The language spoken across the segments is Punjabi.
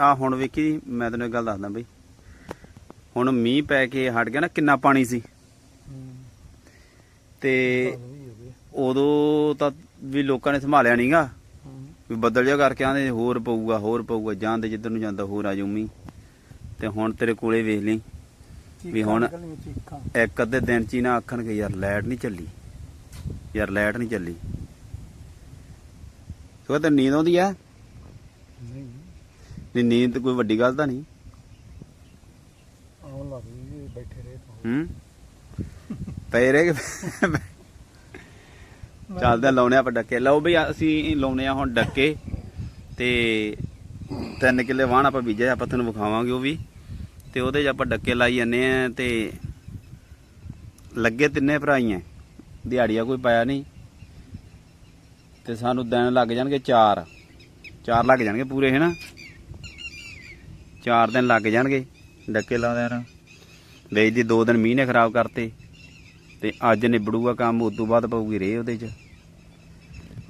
ਆ ਹੁਣ ਵੇਖੀ, ਮੈਂ ਤੈਨੂੰ ਇੱਕ ਗੱਲ ਦੱਸਦਾ ਬਈ। ਹੁਣ ਮੀਂਹ ਪੈ ਕੇ ਹਟ ਗਿਆ ਨਾ, ਕਿੰਨਾ ਪਾਣੀ ਸੀ। ਤੇ ਉਦੋਂ ਤਾਂ ਵੀ ਲੋਕਾਂ ਨੇ ਸੰਭਾਲਿਆ ਨਹੀਂਗਾ ਹੂੰ ਵੀ ਬੱਦਲ ਜਿਹਾ ਕਰਕੇ ਆਂਦੇ, ਹੋਰ ਪਊਗਾ ਹੋਰ ਪਊਗਾ ਜਾਂਦੇ ਜਿੱਧਰ ਨੂੰ ਜਾਂਦਾ, ਹੋਰ ਆ ਜਾਊ ਮੀਂਹ। ਤੇ ਹੁਣ ਤੇਰੇ ਕੋਲੇ ਵੇਖ ਲਈ, ਵੀ ਹੁਣ- ਇੱਕ ਅੱਧੇ ਦਿਨ ਚ ਹੀ ਨਾ ਆਖਣਗੇ, ਯਾਰ, ਲਾਈਟ ਨਹੀਂ ਚੱਲੀ। ਯਾਰ, ਲਾਈਟ ਨਹੀਂ ਚੱਲੀ। ਸੋ ਤੇ ਨੀਂਦ ਆਉਂਦੀ ਆ। ਨਹੀਂ। ਨਹੀਂ ਨੀਂਦ ਤਾਂ ਕੋਈ ਵੱਡੀ ਗੱਲ ਤਾਂ ਨਹੀਂ। ਆਉਣ ਲੱਗ ਗਈ ਬੈਠੇ ਰਹੇ ਤਾਂ। ਹੂੰ। ਪਏ ਰਹਿ ਚੱਲਦੇ ਆ, ਲਾਉਣੇ ਆਪਾਂ ਡੱਕੇ। ਲਓ ਬਈ ਅਸੀਂ ਲਾਉਣੇ ਆ ਹੁਣ ਡੱਕੇ ਤੇ ਤਿੰਨ ਕਿੱਲੇ ਵਾਹਣ ਆਪਾਂ ਬੀਜਿਆ ਆਪਾਂ ਤੁਹਾਨੂੰ ਵਿਖਾਵਾਂਗੇ ਉਹ ਵੀ। ਤੇ ਉਹਦੇ 'ਚ ਆਪਾਂ ਡੱਕੇ ਲਾਈ ਜਾਂਦੇ ਆ ਤੇ ਲੱਗੇ ਤਿੰਨੇ ਭਰਾਈਆਂ ਦਿਹਾੜੀਆ ਕੋਈ ਪਾਇਆ ਨਹੀਂ। ਤੇ ਸਾਨੂੰ ਦਿਨ ਲੱਗ ਜਾਣਗੇ 4 4 ਲੱਗ ਜਾਣਗੇ ਪੂਰੇ ਹੈ ਨਾ 4 ਦਿਨ ਲੱਗ ਜਾਣਗੇ ਡੱਕੇ ਲਾਉਂਦੇ ਰਾਂ ਵੇਚਦੀ ਦੋ ਦਿਨ ਮੀਂਹ ਨੇ ਖਰਾਬ ਕਰਤੇ ਤੇ ਅੱਜ ਨਿਬੜੂਗਾ ਕੰਮ ਉਸ ਤੋਂ ਬਾਅਦ ਪਊਗੀ ਰੇ ਉਹਦੇ 'ਚ।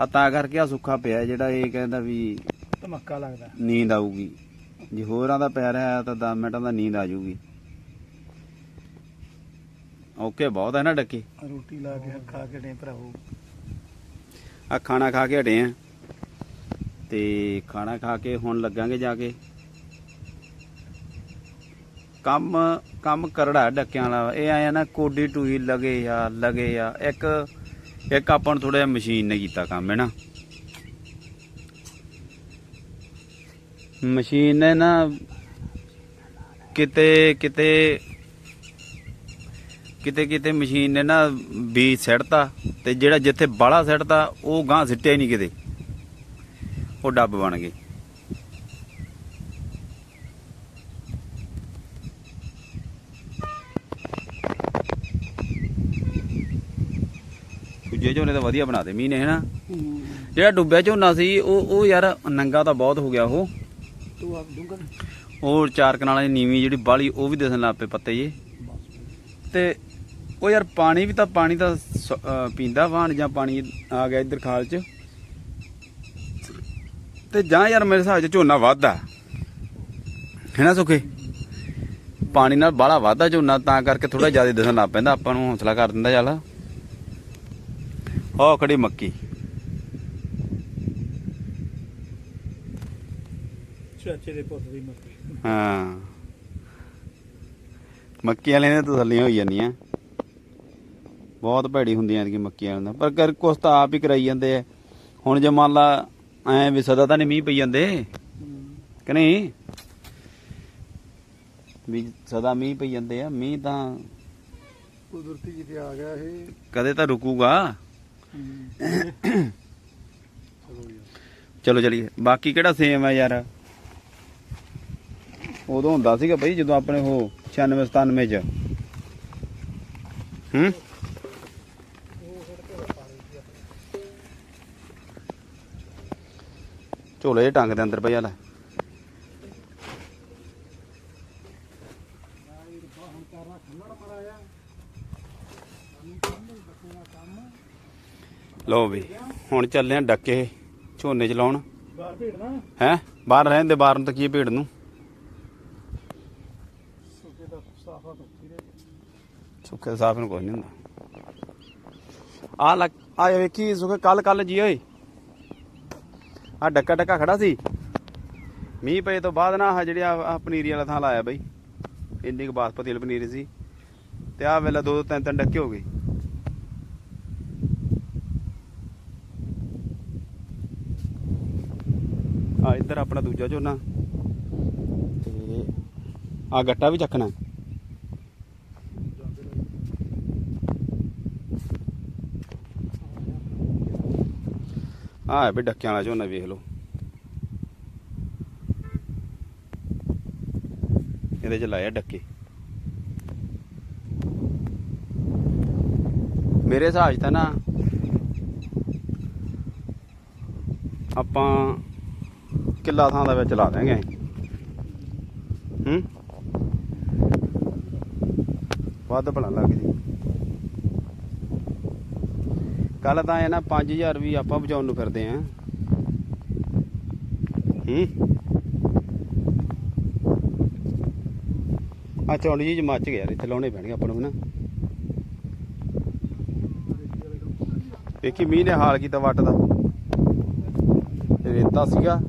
ਆ ਤਾਂ ਕਰਕੇ ਆ ਸੁੱਖਾ ਪਿਆ ਜਿਹੜਾ ਇਹ ਕਹਿੰਦਾ ਵੀ ਧਮੱਕਾ ਲੱਗਦਾ। ਨੀਂਦ ਆਊਗੀ। ਜੇ ਹੋਰਾਂ ਦਾ ਪੈ ਰਿਹਾ ਤਾਂ 10 ਮਿੰਟਾਂ ਦਾ ਨੀਂਦ ਆ ਜਾਊਗੀ। ਓਕੇ ਬਹੁਤ ਹੈ ਨਾ ਡੱਕੇ। ਰੋਟੀ ਲਾ ਕੇ ਖਾ ਕੇ ਡੇ ਭਰਾਓ ਆ ਖਾਣਾ ਖਾ ਕੇ ਹਟੇ ਆ। ਤੇ ਖਾਣਾ ਖਾ ਕੇ ਹੁਣ ਲੱਗਾਂਗੇ ਜਾ ਕੇ। ਕੰਮ ਕੰਮ ਕਰੜਾ ਡੱਕਿਆਂ ਵਾਲਾ। ਇਹ ਆਇਆ ਨਾ, ਕੋਡੀ ਟੂਈ ਲਗੇ ਆ ਲਗੇ ਆ। ਇੱਕ ਇੱਕ ਆਪਾਂ ਨੂੰ ਥੋੜਾ ਜਿਹਾ ਮਸ਼ੀਨ ਨੇ ਕੀਤਾ ਕੰਮ, ਹੈ ਨਾ? ਮਸ਼ੀਨ ਨੇ ਨਾ ਕਿਤੇ ਕਿਤੇ ਕਿਤੇ ਕਿਤੇ ਮਸ਼ੀਨ ਨੇ ਨਾ ਬੀਜ ਸਿੱਟਤਾ ਤੇ ਜਿਹੜਾ ਜਿੱਥੇ ਬਾਲਾ ਸਿੱਟਤਾ ਉਹ ਗਾਂ ਸਿੱਟਿਆ ਹੀ ਨਹੀਂ ਕਿਤੇ। ਉਹ ਡੱਬ ਬਣ ਗਏ। ਦੂਜੇ ਝੋਨੇ ਤਾਂ ਵਧੀਆ ਬਣਾਦੇ ਮੀਂਹ ਨੇ ਹਨਾ? ਜਿਹੜਾ ਡੁੱਬਿਆ ਝੋਨਾ ਸੀ ਉਹ ਉਹ ਯਾਰ ਨੰਗਾ ਤਾਂ ਬਹੁਤ ਹੋ ਗਿਆ ਉਹ। ਤੂੰ ਆਪ ਡੂੰਗਾ ਉਹ ਚਾਰ ਕਨਾਲਾਂ ਦੀ ਨੀਵੀਂ ਜਿਹੜੀ ਬਾਲੀ ਉਹ ਵੀ ਦਿਸਣ ਲੱਗ ਪਏ ਪੱਤੇ ਜੇ। ਤੇ ਉਹ ਯਾਰ ਪਾਣੀ ਵੀ ਤਾਂ ਪਾਣੀ ਤਾਂ ਪੀਂਦਾ ਵਾਹਣ ਜਾਂ ਪਾਣੀ ਆ ਗਿਆ ਇੱਧਰ ਖਾਲ 'ਚ। ਤੇ ਜਾਂ ਯਾਰ ਮੇਰੇ ਹਿਸਾਬ 'ਚ ਝੋਨਾ ਵੱਧਦਾ। ਹੈਨਾ ਸੁਖੇ? ਪਾਣੀ ਨਾਲ ਬਾਹਲਾ ਵੱਧਦਾ ਝੋਨਾ ਤਾਂ ਕਰਕੇ ਥੋੜਾ ਜ਼ਿਆਦਾ ਦਿਸਣ ਲੱਗ ਪੈਂਦਾ ਆਪਾਂ ਨੂੰ ਹੌਸਲਾ ਕਰ ਦਿੰਦਾ ਚੱਲ। ਆਹ ਖੜੀ ਮੱਕੀ। ਚਾਚੇ ਦੇ ਪੁੱਤ ਦੀ ਮੱਕੀ। ਹਾਂ। ਮੱਕੀ ਵਾਲੇ ਨੇ ਤਸੱਲੀਆਂ ਹੋਈ ਜਾਂਦੀਆਂ। ਬਹੁਤ ਭੈੜੀ ਹੁੰਦੀਆਂ ਕਿ ਮੱਕੀ ਵਾਲਿਆਂ। ਦਾ ਪਰ ਕਰ ਕੁਛ ਤਾਂ ਆਪ ਹੀ ਕਰਾਈ ਜਾਂਦੇ ਆ ਹੁਣ ਜੇ ਮੰਨ ਲਾ ਐ ਵੀ ਸਦਾ ਤਾਂ ਨਹੀਂ ਮੀਂਹ ਪਈ ਜਾਂਦੇ। ਕਿ ਨਹੀਂ? ਵੀ ਸਦਾ ਮੀਂਹ ਪਈ ਜਾਂਦੇ ਆ। ਮੀਂਹ ਤਾਂ ਕੁਦਰਤੀ ਜਿੱਤੇ ਆ ਗਿਆ ਇਹ। ਕਦੇ ਤਾਂ ਰੁਕੂਗਾ। ਚਲੋ ਚਲੀਏ। ਬਾਕੀ ਕਿਹੜਾ ਸੇਮ ਹੈ ਯਾਰ? ਉਦੋਂ ਹੁੰਦਾ ਸੀਗਾ ਬਈ ਜਦੋਂ ਆਪਣੇ ਉਹ 96 97 ਚ। ਹੂੰ? ਝੋਲੇ ਟੰਗ ਦੇ ਅੰਦਰ ਪਈ ਲੈ। ਲੋ ਵੀ ਹੁਣ ਚੱਲੇ ਆ ਡੱਕੇ ਝੋਨੇ ਚ ਲਾਉਣ। ਬਾਹਰ ਭੇੜਨਾ ਹੈ? ਬਾਹਰ ਰਹਿਣ ਦੇ ਬਾਹਰ ਨੂੰ ਤਾਂ ਕੀ ਭੇੜ ਨੂੰ? ਸੁੱਕੇ ਦਾ ਸਾਫਾ ਧੁੱਪੀ ਰਹੇ ਸੁੱਕੇ ਸਾਫ਼ ਨੂੰ ਕੋਈ ਨਹੀਂ ਹੁੰਦਾ। ਆ ਲੱਗ ਆ ਵੇਖੀ ਸੁੱਕੇ ਕੱਲ ਕੱਲ ਜੀ ਓਏ। ਆ ਡੱਕਾ ਡੱਕਾ ਖੜਾ ਸੀ। ਮੀਂਹ ਪਏ ਤੋਂ ਬਾਅਦ ਨਾ ਆ ਜਿਹੜੀ ਆ ਆਹ ਪਨੀਰੀ ਵਾਲਾ ਥਾਂ ਲਾਇਆ ਬਈ। ਇੰਨੀ ਕੁ ਬਾਸਪਤੀ ਵਾਲੀ ਪਨੀਰੀ ਸੀ। ਤੇ ਆ ਵੇਲਾ ਦੋ ਦੋ ਤਿੰਨ ਤਿੰਨ ਡੱਕੇ ਹੋ ਗਏ। ਆ ਇੱਧਰ ਆਪਣਾ ਦੂਜਾ ਝੋਨਾ। ਤੇ ਆ ਗੱਟਾ ਵੀ ਚੱਕਣਾ। ਆਹ ਵੀ ਡੱਕਿਆਂ ਵਾਲਾ ਝੋਨਾ ਵੇਖ ਲਓ। ਇਹਦੇ ਚ ਲਾਇਆ ਡੱਕੇ। ਮੇਰੇ ਹਿਸਾਬ 'ਚ ਤਾਂ ਨਾ ਆਪਾਂ ਕਿੱਲਾ ਥਾਂ ਦਾ ਵਿੱਚ ਲਾ ਦੇਂਗੇ ਹੂੰ? ਵੱਧ ਭਲਾ ਲੱਗ ਜੀ। ਕੱਲ ਤਾਂ ਇਹ ਨਾ 5000 ਵੀ ਆਪਾਂ ਬਚਾਉਣ ਨੂੰ ਫਿਰਦੇ ਆਂ। ਹੂੰ? ਆ ਚੌਂਡੀ ਜੀ ਮੱਚ ਗਿਆ ਇੱਥੇ ਲਾਉਣੇ ਪੈਣਗੇ ਆਪਾਂ ਨੂੰ ਨਾ ਵੇਖੀ ਮੀਂਹ ਨੇ ਹਾਲ ਕੀਤਾ ਵੱਟ ਦਾ। ਰੇਤਾ ਸੀਗਾ।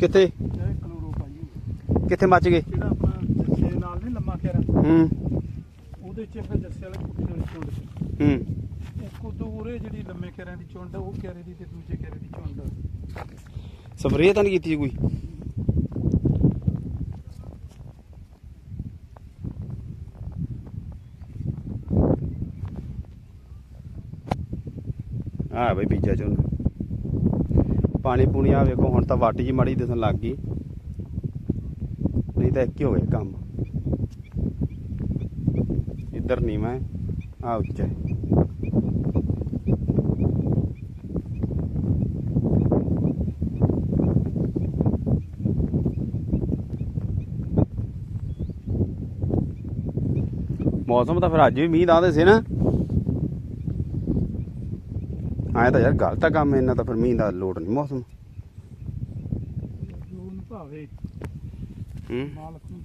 ਕਿੱਥੇ? ਕਿੱਥੇ ਮੱਚ ਗਏ? ਜਿਹੜਾ ਆਪਣਾ ਜੱਸੇ ਨਾਲ ਨਹੀਂ ਲੰਮਾ ਖੇਰਾ ਹੂੰ। ਉਹਦੇ ਚ ਫਿਰ ਜੱਸੇ ਵਾਲੇ ਕੁੱਤੇ ਵਾਲੀ ਚੁੰਡ ਹੂੰ। ਇੱਕ ਉਦੋਂ ਉਰੇ ਜਿਹੜੀ ਲੰਮੇ ਖੇਰਿਆਂ ਦੀ ਚੁੰਡ, ਉਹ ਖੇਰੇ ਦੀ ਤੇ ਦੂਜੇ ਖੇਰੇ ਦੀ ਚੁੰਡ। ਸਪਰੇਅ ਤਾਂ ਨਹੀਂ ਕੀਤੀ ਕੋਈ? ਆ ਬਈ ਬੀਜਾ ਚੋਂ ਪਾਣੀ ਪੂਣੀ ਆ ਵੇਖੋ, ਹੁਣ ਤਾਂ ਵਾਟੀ ਜੀ ਮਾੜੀ ਦਿਸਣ ਲੱਗ ਗਈ। ਨਹੀਂ ਤਾਂ ਇੱਕ ਹੀ ਹੋ ਗਿਆ ਕੰਮ। ਇੱਧਰ ਨਹੀਂ ਮੈਂ ਆ ਉੱਚਾ ਹੈ। ਮੌਸਮ ਤਾਂ ਫਿਰ ਅੱਜ ਵੀ ਮੀਂਹ ਦਾ ਸੀ ਨਾ। ਆਇਆ ਤਾਂ ਯਾਰ ਗਲਤ ਕੰਮ ਇਹਨਾਂ ਤਾਂ ਫਿਰ ਮੀਂਹ ਦਾ ਲੋੜ ਨਹੀਂ ਮੌਸਮ। ਜੋ ਨੂੰ ਭਾਵੇ ਹੂੰ। ਮਾਲਕ ਨੂੰ।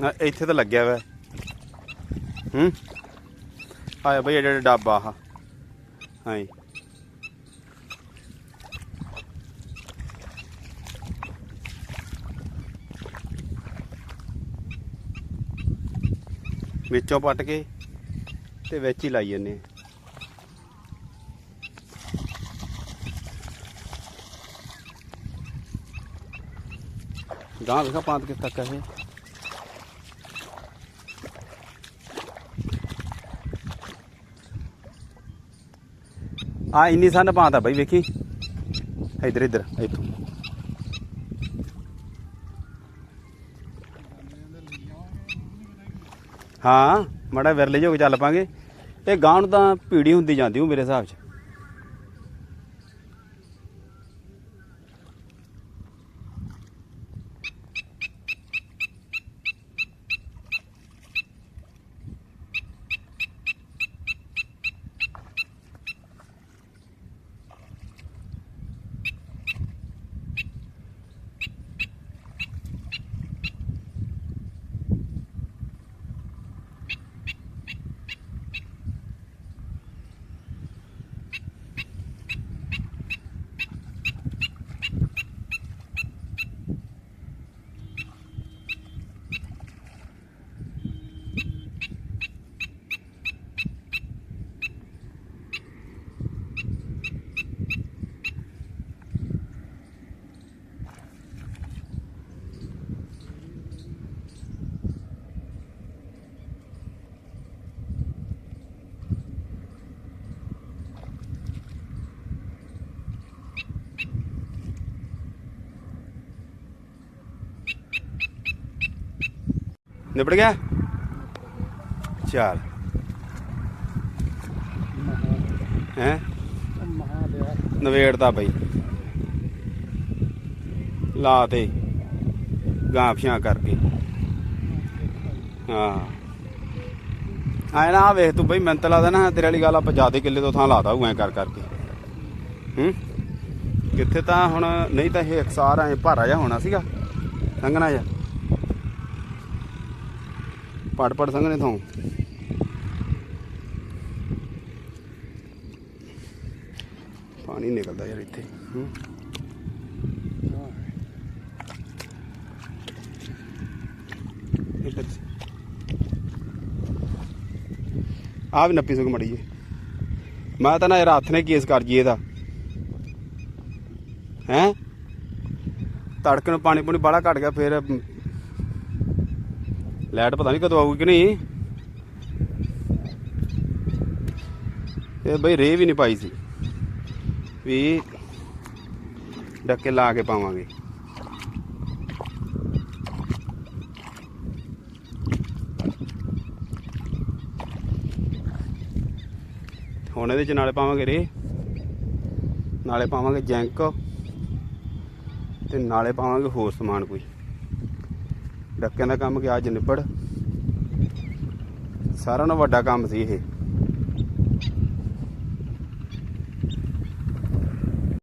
ਨਾ ਇੱਥੇ ਤਾਂ ਲੱਗਿਆ ਵਾ। ਹੂੰ। ਆਇਆ ਬਈ ਇਹ ਜਿਹੜਾ ਡੱਬਾ ਆ ਹਾਂ ਵਿੱਚੋਂ ਪੱਟ ਕੇ ਤੇ ਵਿੱਚ ਹੀ ਲਾਈ ਜੰਨੇ ਗਾਂ ਦੇਖਾ ਪਾਂਤ ਕਿਸ ਤੱਕ ਹੈ ਆ ਇੰਨੀ ਸੰਨ ਪਾਤਾ ਬਾਈ ਵੇਖੀ। ਇੱਧਰ ਇੱਧਰ ਇੱਥੋਂ। ਹਾਂ, ਮੜਾ ਵਿਰਲੇ ਜੋ ਚੱਲ ਪਾਂਗੇ। ਇਹ ਗਾਂ ਨੂੰ ਤਾਂ ਭੀੜੀ ਹੁੰਦੀ ਜਾਂਦੀ ਉਹ ਮੇਰੇ ਹਿਸਾਬ 'ਚ। ਨਿਬੜ ਗਿਆ? ਚੱਲ। ਹੈ? ਨਵੇੜਦਾ ਬਈ। ਲਾ ਤੇ। ਗਾਂਫੀਆਂ ਕਰਕੇ। ਹਾਂ। ਆਏ ਨਾ ਵੇਖ ਤੂੰ ਬਈ, ਮੈਨੂੰ ਤਾਂ ਲੱਗਦਾ ਨਾ ਤੇਰੇ ਵਾਲੀ ਗੱਲ ਆਪਾਂ ਜਿਆਦੇ ਕਿੱਲੇ ਤੋਂ ਥਾਂ ਲਾਦਾ ਹੂੰ ਐ ਕਰ ਕਰਕੇ। ਹੂੰ? ਕਿੱਥੇ ਤਾਂ ਹੁਣ, ਨਹੀਂ ਤਾਂ ਇਹ ਅਕਸਾਰ ਐ ਭਾਰਾ ਜਿਹਾ ਹੋਣਾ ਸੀਗਾ। ਲੰਘਣਾ ਜਿਹਾ। ਪੜ ਪੜ ਸੰਗਣੇ ਤੋਂ ਪਾਣੀ ਨਿਕਲਦਾ ਯਾਰ ਇੱਥੇ। ਆ ਵੀ ਨੱਪੀ ਸੁਗ ਮੜੀ ਜੇ। ਮੈਂ ਤਾਂ ਨਾ ਯਾਰ ਹੱਥ ਨੇ ਕੇਸ ਕਰ ਜੀ ਇਹਦਾ। ਹੈ? ਤੜਕ ਨੂੰ ਪਾਣੀ ਪੂਣੀ ਬਾਹਲਾ ਘਟ ਗਿਆ, ਫਿਰ ਲਾਈਟ ਪਤਾ ਨਹੀਂ ਕਦੋਂ ਆਊਗੀ ਕਿ ਨਹੀਂ। ਇਹ ਬਈ ਰੇ ਵੀ ਨਹੀਂ ਪਾਈ ਸੀ। ਵੀ ਡੱਕੇ ਲਾ ਕੇ ਪਾਵਾਂਗੇ। ਹੁਣ ਇਹਦੇ ਚ ਨਾਲੇ ਪਾਵਾਂਗੇ ਰੇ। ਨਾਲੇ ਪਾਵਾਂਗੇ ਜੈਂਕ। ਤੇ ਨਾਲੇ ਪਾਵਾਂਗੇ ਹੋਰ ਸਮਾਨ ਕੋਈ। ਡੱਕਿਆਂ ਦਾ ਕੰਮ ਗਿਆ ਅੱਜ ਨਿਬੜ। ਸਾਰਿਆਂ ਨਾਲੋਂ ਵੱਡਾ ਕੰਮ ਸੀ ਇਹ।